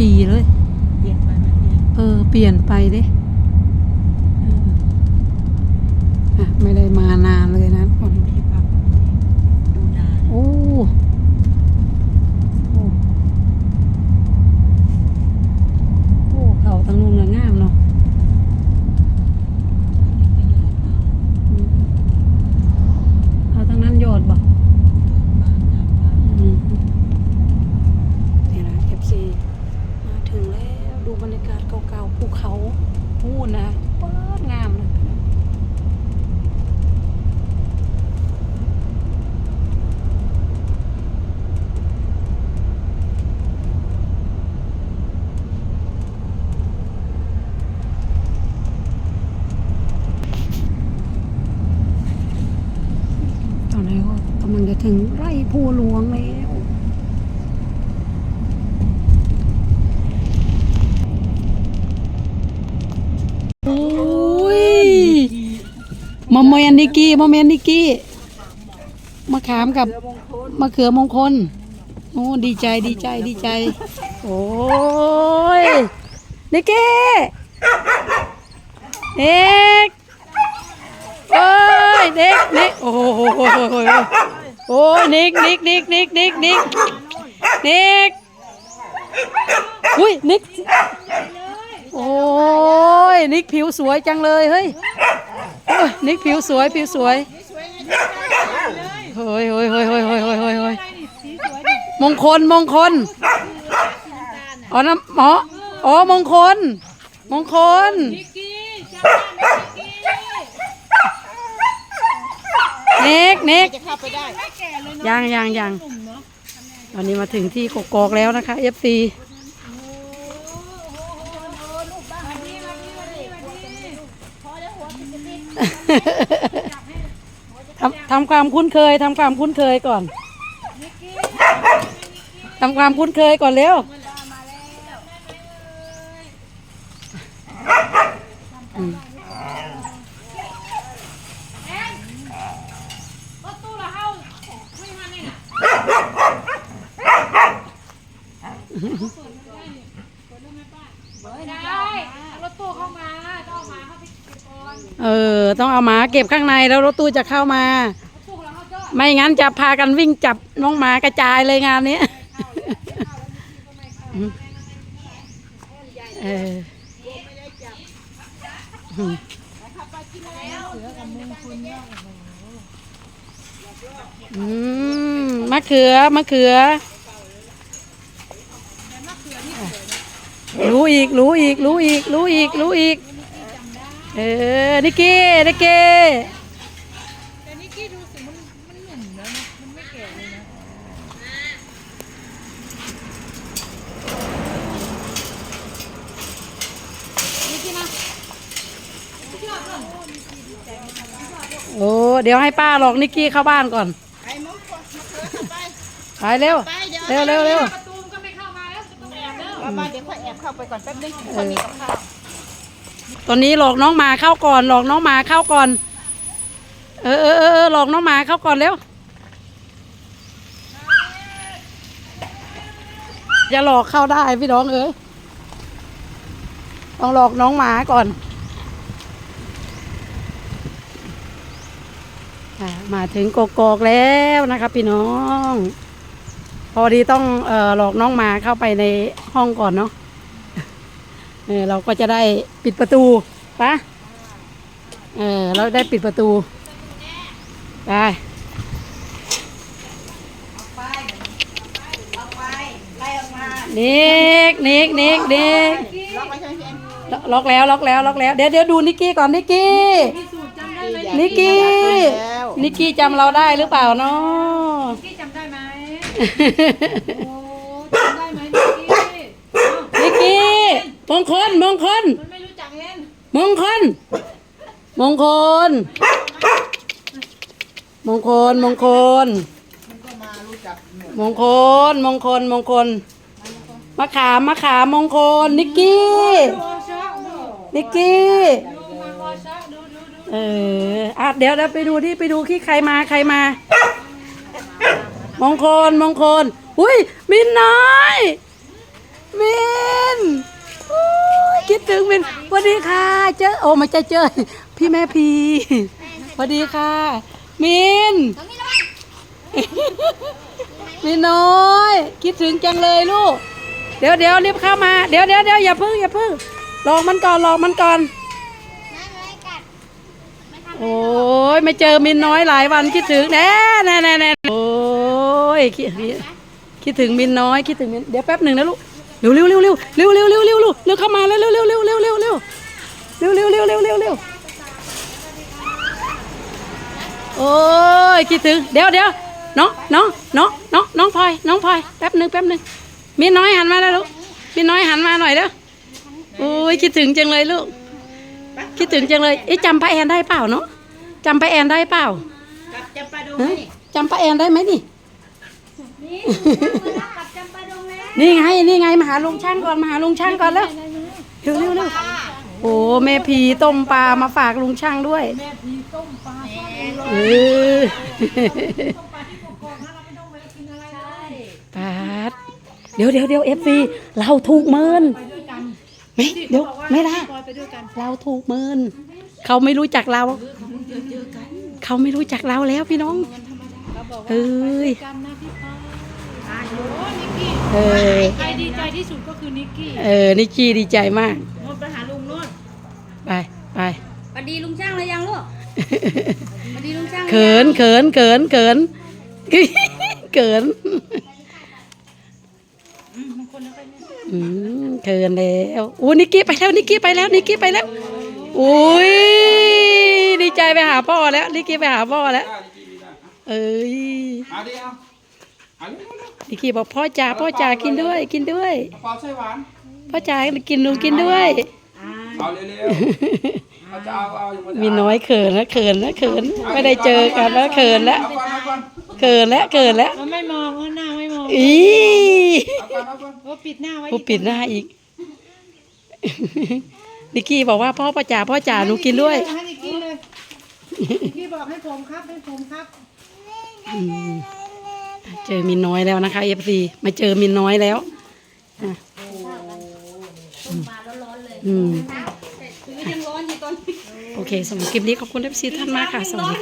ปีเลย เปลี่ยนไปไหมเปลี่ยนเออ เปลี่ยนไปเด้เอออะไม่ได้มานานเลยนะคน ดูที่พักดูนาน โอ้โอ้โอ้เขาทั้งนุ่งและงามเนาะอืมเอาทั้งนั้นโยอดบ่อืมนี่นะ FC มาถึงแล้วดูบรรยากาศเก่าๆภูเขาพูนนะเปิดงามนะตอนนี้ก็กำลังจะ ถึงไร่ภูหลวงแล้วโอ้ยมะเมนนิกี้มะเมนนิกี้มะขามกับมะเขือมงคลโอ้ดีใจดีใจดีใจ โอ้ยนิกกี้เด็กโอ้ยเด็กนิกโอ้โห โอ้ยนิกนิกนิกนิกนิกนิกนิกอุ้ยนิกโอ้ยนิกผิวสวยจังเลยเฮ้ยนิกผิวสวยผิวสวยเฮ้ยเฮ้ยเฮ้ยเฮ้ยเฮ้ยเฮ้ยเฮ้ยเฮ้ยมงคลมงคลอ๋อน้ำหมออ๋อมงคล มงคล เน็กเน็กจะเข้าไปได้ยังยังยังตอนนี้มาถึงที่กกอกแล้วนะคะ FC ทำทำความคุ้นเคยทำความคุ้นเคยก่อนทำความคุ้นเคยก่อนเร็วอืม เออ ต้องเอาหมาเก็บข้างในแล้วรถตู้จะเข้ามา ไม่งั้นจะพากันวิ่งจับน้องหมากระจายเลยงานนี้เอออืมมะเขือมะเขือ รู้อีกรู้อีกรู้อีกรู้อีกรู้อีก เออนิกกี้นิกกี้แต่นิกกี้ดูสิมันมันหนุ่มแล้วนะมันไม่แก่เลยนะนิกกี้นะโอ้เดี๋ยวให้ป้าหลอกนิกกี้เข้าบ้านก่อนไอ้มงคลมาเขือเข้าไปไปเร็วไปเดี๋ยวเร็วเร็วเร็วเอามาเดี๋ยวค่อยแอบเข้าไปก่อนแป๊บนึงคนมีกับข้าว ตอนนี้หลอกน้องมาเข้าก่อน หลอกน้องมาเข้าก่อน เออเออเออหลอกน้องมาเข้าก่อนเร็วอย่าหลอกเข้าได้พี่น้องเอ้ยต้องหลอกน้องหมาก่อนมาถึงกกอกแล้วนะครับพี่น้อง พอดีต้องเออหลอกน้องหมาเข้าไปในห้องก่อนเนาะ เออเราก็จะได้ปิดประตูปะเออเราได้ปิดประตูไปนิกนิกนิกนิกล็อกแล็อกแล้วล็อกแล้วล็อกแล้ว เดี๋ยวเดี๋ยวดูนิกกี้ก่อนนิกกี้นิกกี้นิกกี้จำเราได้หรือเปล่าเนาะพี่จำได้ไหมนิกกี้ มงคลมงคลมันไม่รู้จักเองมงคลมงคลมงคลมงคลมันก็มารู้จักหมดมงคลมงคลมงคลมะขามมะขามมงคลนิกกี้นิกกี้เอออะเดี๋ยวเดี๋ยวไปดูที่ไปดูที่ใครมาใครมา มงคลมงคลอุ้ยมินน้อยมินโอ้ย คิดถึงมินสวัสดีค่ะ เจอโอ้ไม่ใช่เจอ พี่แม่พีสวัสดีค่ะ มิน มินน้อย คิดถึงจังเลยลูก เดี๋ยวเดี๋ยวรีบเข้ามา เดี๋ยวเดี๋ยวเดี๋ยวอย่าพึ่งอย่าพึ่งรอมันก่อนรอมันก่อน โอ้ยไม่เจอมินน้อยหลายวันคิดถึงแน่แน่แน่แน่โอ้ยคิดคิดถึงมินน้อยคิดถึงมินเดี๋ยวแป๊บหนึ่งนะลูก เร็วเร็วเร็วเร็วเร็วเร็วเร็วเร็วเร็วเร็วเข้ามาแล้วเร็วเร็วเร็วเร็วเร็วเร็วเร็วเร็วเร็วเร็วเร็วเร็วโอ้ยคิดถึงเดี๋ยวเดี๋ยวน้องน้องน้องน้องน้องพลอยน้องพลอยแป๊บหนึ่งแป๊บหนึ่งมินน้อยหันมาแล้วลูกมินน้อยหันมาหน่อยเด้อโอ้ยคิดถึงจังเลยลูกคิดถึงจังเลยเอ๊ะจำป้าแอนได้เปล่าเนาะจำป้าแอนได้เปล่ากับจะไปดูฮะจำป้าแอนได้ไหมนี่ นี่ไงนี่ไงมาหาลุงช่างก่อนมาหาลุงช่างก่อนแล้วเร็วเร็วเร็วโอ้แม่พีต้มปลามาฝากลุงช่างด้วยแม่พีต้มปลาชอบเออต้มปลาที่กกอกถ้าเราไม่ต้องไปกินอะไรเลยปาดเดี๋ยวเดี๋ยวเดี๋ยวเอฟซีเราถูกเมินไปด้วยกันไม่เดี๋ยวไม่ได้ปอยไปด้วยกันเราถูกเมินเขาไม่รู้จักเราเขาไม่รู้จักเราแล้วพี่น้องเราบอกว่าเอ้ยกันนะพี่พายโอ้นิกกี้ เออใครดีใจที่สุดก็คือนิกกี้เออ นิกกี้ดีใจมากโน่นไปหาลุงโน่นไปไป สวัสดีลุงช่างเลยยังลูกสวัสดีลุงช่างเขินเขินเขินเขินเขินอืมบางคนแล้วก็เนี่ยอืมเขินแล้วอู้นิกกี้ไปแล้วนิกกี้ไปแล้วนิกกี้ไปแล้วอุ้ยดีใจไปหาพ่อแล้วนิกกี้ไปหาพ่อแล้ว เอ้ยเอาดิเอา นิกกี้บอกพ่อจ๋าพ่อจ๋ากินด้วย กินด้วยๆกระเป๋าไส้หวานพ่อจ๋ากินหนูกินด้วย เอาเร็วๆเอาจะเอาเอาอยู่บนมีน้อยเขินนะเขินนะเขินไม่ได้เจอกันแล้วเขินแล้วเอาก่อนเอาก่อนเขินแล้วเขินแล้วมันไม่มองว่าหน้าไม่มองอีเอาก่อนเอาก่อนโอ้ปิดหน้าไว้ผู้ปิดหน้าอีก นิกกี้บอกว่าพ่อพ่อจ๋าพ่อจ๋าหนูกินด้วย ให้นิกกี้เลยนิกกี้บอกให้ผมครับให้ผมครับ อืม เจอมินน้อยแล้วนะคะเอฟซีมาเจอมินน้อยแล้วอะอืม ยังร้อนอยู่ตอน โอเคสำหรับคลิปนี้ขอบคุณเอฟซีท่านมากค่ะ สวัสดีค่ะ